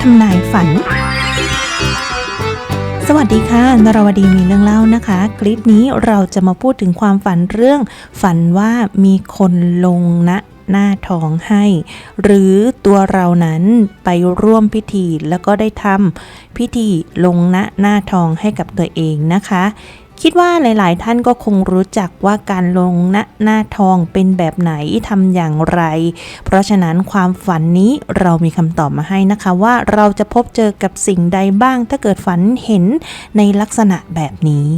ทำนายฝัน สวัสดีค่ะ นรวดีมีเรื่องเล่านะคะ คลิปนี้เราจะมาพูดถึงความฝันเรื่อง ฝันว่ามีคนลงณหน้าท้องให้ หรือตัวเรานั้นไปร่วมพิธีแล้วก็ได้ทำพิธีลงณหน้าท้องให้กับตัวเองนะคะ คิดว่าหลาย ๆ ท่านก็คงรู้จักว่าการลงณหน้าทองเป็นแบบไหนทำอย่างไร เพราะฉะนั้นความฝันนี้เรามีคำตอบมาให้นะคะว่าเราจะพบเจอกับสิ่งใดบ้างถ้าเกิดฝันเห็นในลักษณะแบบนี้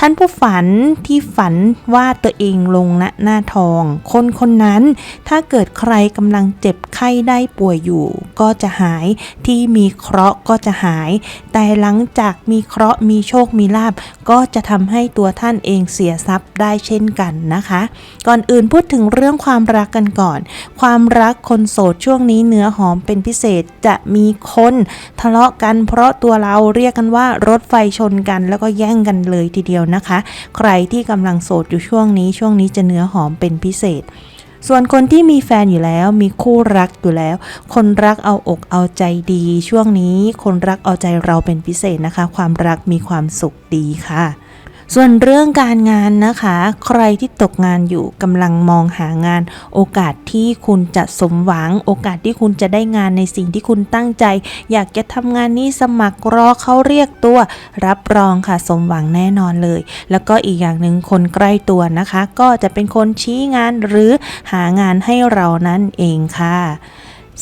ท่านผู้ฝันที่ฝันว่าตัวเองลงณหน้าทอง คนคนนั้นถ้าเกิดใครกำลังเจ็บไข้ได้ป่วยอยู่ ก็จะหายที่มีเคราะห์ก็จะหาย แต่หลังจากมีเคราะห์มีโชคมีลาบ ก็จะทำให้ตัวท่านเองเสียทรัพย์ได้เช่นกันนะคะ ก่อนอื่นพูดถึงเรื่องความรักกันก่อน ความรักคนโสดช่วงนี้เนื้อหอมเป็นพิเศษจะมีคนทะเลาะกันเพราะตัวเราเรียกกันว่ารถไฟชนกันแล้วก็แย่งกันเลยทีเดียวนะคะ ใครที่กำลังโสดอยู่ช่วงนี้ช่วงนี้จะเนื้อหอมเป็นพิเศษ ส่วนคนที่มีแฟนอยู่แล้วมีคู่รักอยู่แล้ว คนรักเอาอกเอาใจดี ช่วงนี้คนรักเอาใจเราเป็นพิเศษนะคะ ความรักมีความสุขดีค่ะ ส่วนเรื่องการงานนะคะ ใครที่ตกงานอยู่กำลังมองหางาน โอกาสที่คุณจะสมหวัง โอกาสที่คุณจะได้งานในสิ่งที่คุณตั้งใจ อยากจะทำงานนี้สมัครรอเขาเรียกตัว รับรองค่ะสมหวังแน่นอนเลย แล้วก็อีกอย่างหนึ่งคนใกล้ตัวนะคะ ก็จะเป็นคนชี้งานหรือหางานให้เรานั่นเองค่ะ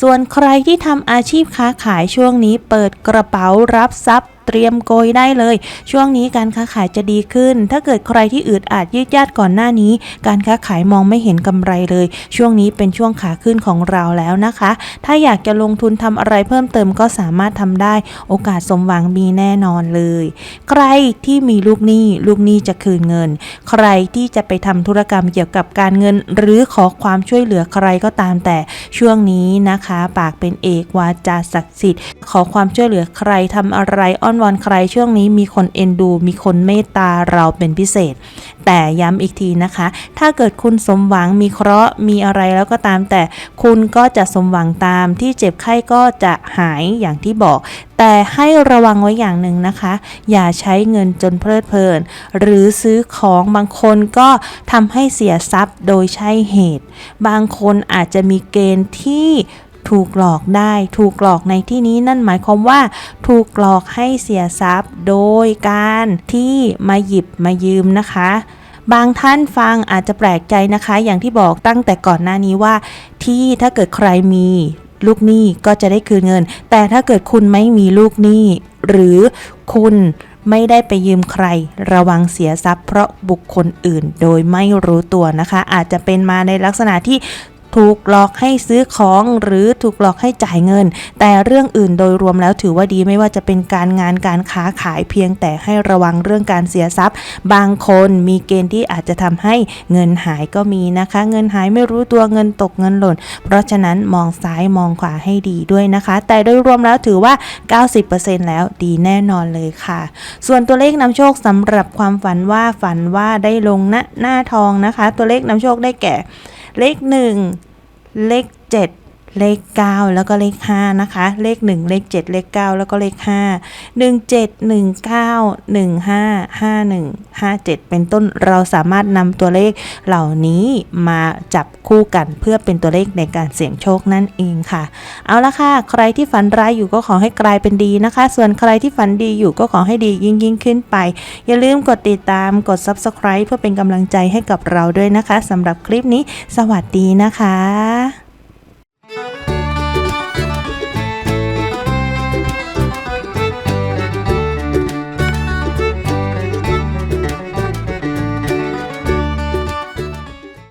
ส่วนใครที่ทำอาชีพค้าขายช่วงนี้เปิดกระเป๋ารับทรัพย์เตรียมโกยได้เลย ช่วงนี้การค้าขายจะดีขึ้น ถ้าเกิดใครที่อืดอาดยืดยาดก่อนหน้านี้ การค้าขายมองไม่เห็นกำไรเลย ช่วงนี้เป็นช่วงขาขึ้นของเราแล้วนะคะ ถ้าอยากจะลงทุนทำอะไรเพิ่มเติมก็สามารถทำได้ โอกาสสมหวังมีแน่นอนเลย ใครที่มีลูกหนี้ลูกหนี้จะคืนเงิน ใครที่จะไปทำธุรกรรมเกี่ยวกับการเงิน หรือขอความช่วยเหลือใครก็ตามแต่ช่วงนี้นะคะ ปากเป็นเอกวาจาศักดิ์สิทธิ์ ขอความช่วยเหลือใครทำอะไรอ้อนวอนใครช่วงนี้มีคนเอ็นดู มีคนเมตตาเราเป็นพิเศษ แต่ย้ำอีกทีนะคะ ถ้าเกิดคุณสมหวังมีเคราะห์มีอะไรแล้วก็ตาม แต่คุณก็จะสมหวังตามที่เจ็บไข้ก็จะหายอย่างที่บอก แต่ให้ระวังไว้อย่างหนึ่งนะคะ อย่าใช้เงินจนเพลิดเพลิน หรือซื้อของบางคนก็ทำให้เสียทรัพย์โดยใช่เหตุ บางคนอาจจะมีเกณฑ์ที่ ถูกหลอกได้ ถูกหลอกในที่นี้นั่นหมายความว่า ถูกหลอกให้เสียทรัพย์ โดยการที่มาหยิบมายืมนะคะบางท่านฟังอาจจะแปลกใจนะคะ อย่างที่บอกตั้งแต่ก่อนหน้านี้ว่า ที่ถ้าเกิดใครมีลูกหนี้ก็จะได้คืนเงิน แต่ถ้าเกิดคุณไม่มีลูกหนี้ หรือคุณไม่ได้ไปยืมใคร ระวังเสียทรัพย์เพราะบุคคลอื่นโดยไม่รู้ตัวนะคะ อาจจะเป็นมาในลักษณะที่ ถูกหลอกให้ซื้อของหรือถูกหลอกให้จ่ายเงิน แต่เรื่องอื่นโดยรวมแล้วถือว่าดีไม่ว่าจะเป็นการงานการค้าขายเพียงแต่ให้ระวังเรื่องการเสียทรัพย์ บางคนมีเกณฑ์ที่อาจจะทำให้เงินหายก็มีนะคะ เงินหายไม่รู้ตัวเงินตกเงินหล่น เพราะฉะนั้นมองซ้ายมองขวาให้ดีด้วยนะคะ แต่โดยรวมแล้วถือว่า 90%แล้วดีแน่นอนเลยค่ะ ส่วนตัวเลขนำโชคสำหรับความฝันว่าฝันว่าได้ลงณหน้าทองนะคะ ตัวเลขนำโชคได้แก่ เลข 1 เลข 7 เลข 9 แล้วก็เลข 5 นะคะ เลข 1 เลข 7 เลข 9 แล้วก็เลข 5 1 7 1 9 1 5 5 1 5 7 เป็นต้นเราสามารถนำตัวเลขเหล่านี้มาจับคู่กันเพื่อเป็นตัวเลขในการเสี่ยงโชคนั่นเองค่ะ เอาละค่ะ ใครที่ฝันร้ายอยู่ก็ขอให้กลายเป็นดีนะคะ ส่วนใครที่ฝันดีอยู่ก็ขอให้ดียิ่งยิ่งขึ้นไป อย่าลืมกดติดตามกด subscribe เพื่อเป็นกำลังใจให้กับเราด้วยนะคะสำหรับคลิปนี้ สวัสดีนะคะ